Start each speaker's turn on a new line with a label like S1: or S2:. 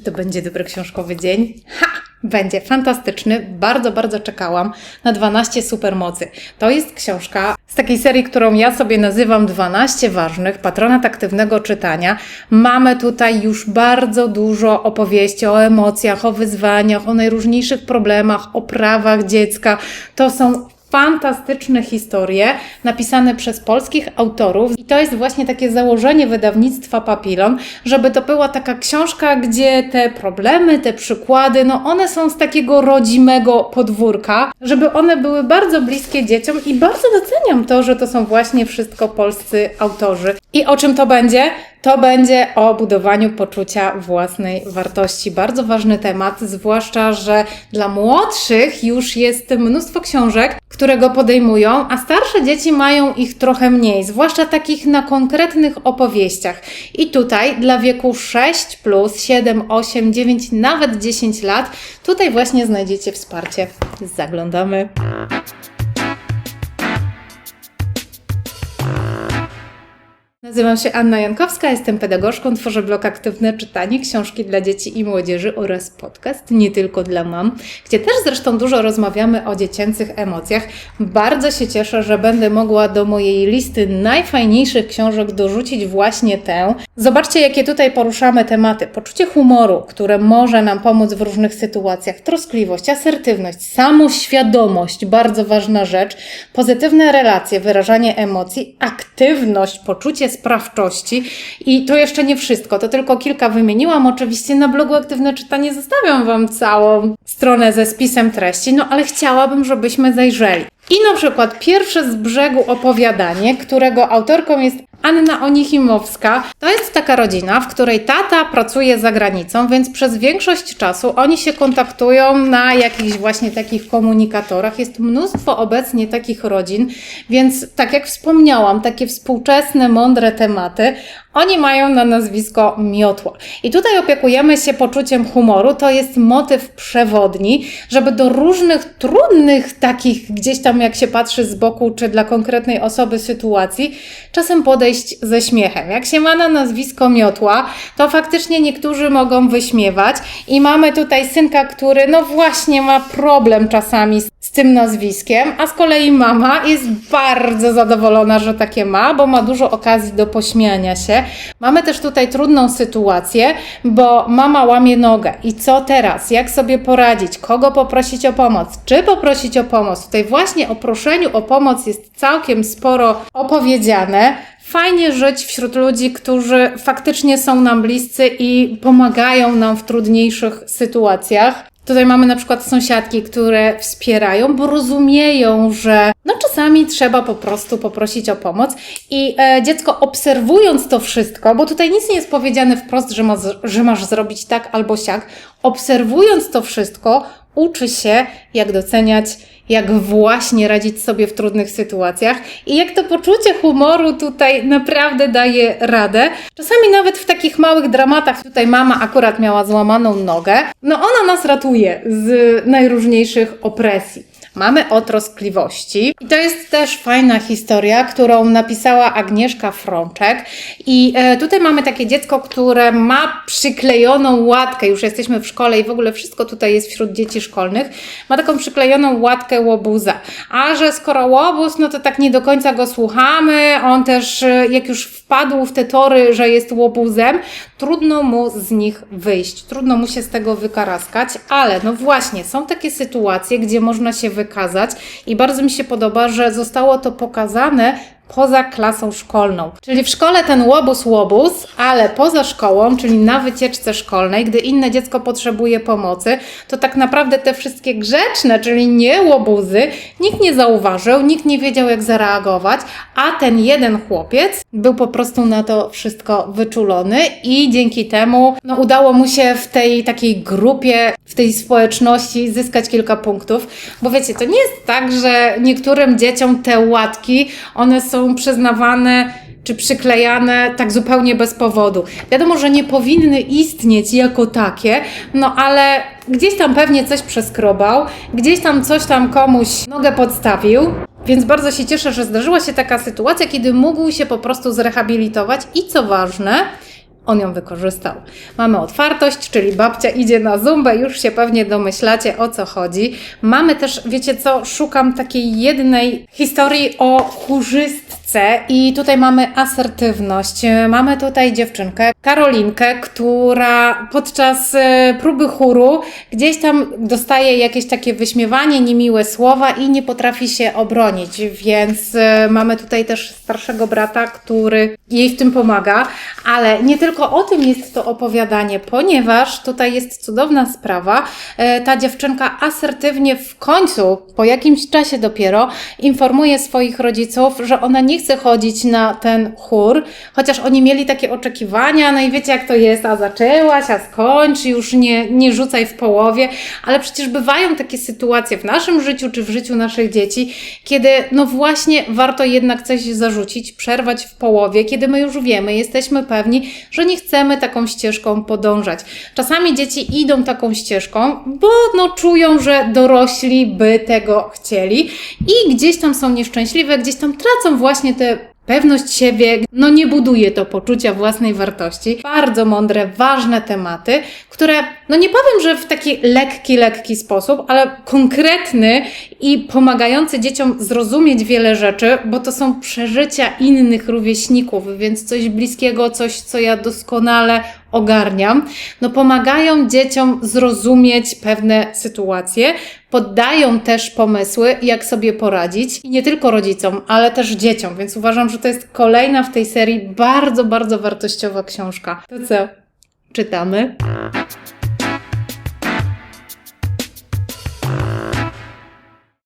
S1: Czy to będzie dobry książkowy dzień? Ha! Będzie fantastyczny. Bardzo, bardzo czekałam na 12 supermocy. To jest książka z takiej serii, którą ja sobie nazywam 12 ważnych, patronat aktywnego czytania. Mamy tutaj już bardzo dużo opowieści o emocjach, o wyzwaniach, o najróżniejszych problemach, o prawach dziecka. To są fantastyczne historie napisane przez polskich autorów. I to jest właśnie takie założenie wydawnictwa Papilon, żeby to była taka książka, gdzie te problemy, te przykłady, no one są z takiego rodzimego podwórka, żeby one były bardzo bliskie dzieciom i bardzo doceniam to, że to są właśnie wszystko polscy autorzy. I o czym to będzie? To będzie o budowaniu poczucia własnej wartości. Bardzo ważny temat, zwłaszcza, że dla młodszych już jest mnóstwo książek, które go podejmują, a starsze dzieci mają ich trochę mniej, zwłaszcza takich na konkretnych opowieściach. I tutaj dla wieku 6 plus 7, 8, 9, nawet 10 lat, tutaj właśnie znajdziecie wsparcie. Zaglądamy. Nazywam się Anna Jankowska, jestem pedagogzką, tworzę blog Aktywne Czytanie, książki dla dzieci i młodzieży oraz podcast Nie Tylko dla Mam, gdzie też zresztą dużo rozmawiamy o dziecięcych emocjach. Bardzo się cieszę, że będę mogła do mojej listy najfajniejszych książek dorzucić właśnie tę. Zobaczcie, jakie tutaj poruszamy tematy. Poczucie humoru, które może nam pomóc w różnych sytuacjach, troskliwość, asertywność, samoświadomość, bardzo ważna rzecz, pozytywne relacje, wyrażanie emocji, aktywność, poczucie sprawczości. I to jeszcze nie wszystko, to tylko kilka wymieniłam. Oczywiście na blogu Aktywne Czytanie zostawiam Wam całą stronę ze spisem treści, no ale chciałabym, żebyśmy zajrzeli. I na przykład pierwsze z brzegu opowiadanie, którego autorką jest Anna Onichimowska. To jest taka rodzina, w której tata pracuje za granicą, więc przez większość czasu oni się kontaktują na jakichś właśnie takich komunikatorach. Jest mnóstwo obecnie takich rodzin, więc tak jak wspomniałam, takie współczesne, mądre tematy, oni mają na nazwisko Miotła. I tutaj opiekujemy się poczuciem humoru. To jest motyw przewodni, żeby do różnych trudnych takich gdzieś tam jak się patrzy z boku, czy dla konkretnej osoby sytuacji, czasem podejść ze śmiechem. Jak się ma na nazwisko Miotła, to faktycznie niektórzy mogą wyśmiewać i mamy tutaj synka, który no właśnie ma problem czasami z, z tym nazwiskiem, a z kolei mama jest bardzo zadowolona, że takie ma, bo ma dużo okazji do pośmiania się. Mamy też tutaj trudną sytuację, bo mama łamie nogę. I co teraz? Jak sobie poradzić? Kogo poprosić o pomoc? Czy poprosić o pomoc? Tutaj właśnie o proszeniu o pomoc jest całkiem sporo opowiedziane. Fajnie żyć wśród ludzi, którzy faktycznie są nam bliscy i pomagają nam w trudniejszych sytuacjach. Tutaj mamy na przykład sąsiadki, które wspierają, bo rozumieją, że no czasami trzeba po prostu poprosić o pomoc. I e, dziecko obserwując to wszystko, bo tutaj nic nie jest powiedziane wprost, że, ma, że masz zrobić tak albo siak, obserwując to wszystko, uczy się, jak doceniać, jak właśnie radzić sobie w trudnych sytuacjach i jak to poczucie humoru tutaj naprawdę daje radę. Czasami nawet w takich małych dramatach, tutaj mama akurat miała złamaną nogę, no ona nas ratuje z najróżniejszych opresji. Mamy o troskliwości. I to jest też fajna historia, którą napisała Agnieszka Frączek. I e, tutaj mamy takie dziecko, które ma przyklejoną łatkę. Już jesteśmy w szkole i w ogóle wszystko tutaj jest wśród dzieci szkolnych. Ma taką przyklejoną łatkę łobuza. A że skoro łobuz, no to tak nie do końca go słuchamy. On też, e, jak już wpadł w te tory, że jest łobuzem, trudno mu z nich wyjść. Trudno mu się z tego wykaraskać. Ale no właśnie, są takie sytuacje, gdzie można się wykazać i bardzo mi się podoba, że zostało to pokazane poza klasą szkolną. Czyli w szkole ten łobuz łobuz, ale poza szkołą, czyli na wycieczce szkolnej, gdy inne dziecko potrzebuje pomocy, to tak naprawdę te wszystkie grzeczne, czyli nie łobuzy, nikt nie zauważył, nikt nie wiedział jak zareagować, a ten jeden chłopiec był po prostu na to wszystko wyczulony i dzięki temu no, udało mu się w tej takiej grupie, w tej społeczności zyskać kilka punktów, bo wiecie, to nie jest tak, że niektórym dzieciom te łatki, one są przyznawane czy przyklejane tak zupełnie bez powodu. Wiadomo, że nie powinny istnieć jako takie, no ale gdzieś tam pewnie coś przeskrobał, gdzieś tam coś tam komuś nogę podstawił. Więc bardzo się cieszę, że zdarzyła się taka sytuacja, kiedy mógł się po prostu zrehabilitować i co ważne, on ją wykorzystał. Mamy otwartość, czyli babcia idzie na zumbę, już się pewnie domyślacie o co chodzi. Mamy też, wiecie co, szukam takiej jednej historii o chórzystce i tutaj mamy asertywność. Mamy tutaj dziewczynkę, Karolinkę, która podczas e, próby chóru gdzieś tam dostaje jakieś takie wyśmiewanie, niemiłe słowa i nie potrafi się obronić, więc e, mamy tutaj też starszego brata, który jej w tym pomaga, ale nie tylko o tym jest to opowiadanie, ponieważ tutaj jest cudowna sprawa. E, Ta dziewczynka asertywnie w końcu, po jakimś czasie dopiero, informuje swoich rodziców, że ona nie chodzić na ten chór, chociaż oni mieli takie oczekiwania, no i wiecie jak to jest, a zaczęłaś, a skończ, już nie, nie rzucaj w połowie, ale przecież bywają takie sytuacje w naszym życiu czy w życiu naszych dzieci, kiedy no właśnie warto jednak coś zarzucić, przerwać w połowie, kiedy my już wiemy, jesteśmy pewni, że nie chcemy taką ścieżką podążać. Czasami dzieci idą taką ścieżką, bo no czują, że dorośli by tego chcieli i gdzieś tam są nieszczęśliwe, gdzieś tam tracą właśnie te Pewność siebie, no nie buduje to poczucia własnej wartości. Bardzo mądre, ważne tematy, które, no nie powiem, że w taki lekki, lekki sposób, ale konkretny i pomagający dzieciom zrozumieć wiele rzeczy, bo to są przeżycia innych rówieśników, więc coś bliskiego, coś, co ja doskonale ogarniam, no pomagają dzieciom zrozumieć pewne sytuacje, poddają też pomysły, jak sobie poradzić i nie tylko rodzicom, ale też dzieciom, więc uważam, że to jest kolejna w tej serii bardzo, bardzo wartościowa książka. To co? Czytamy?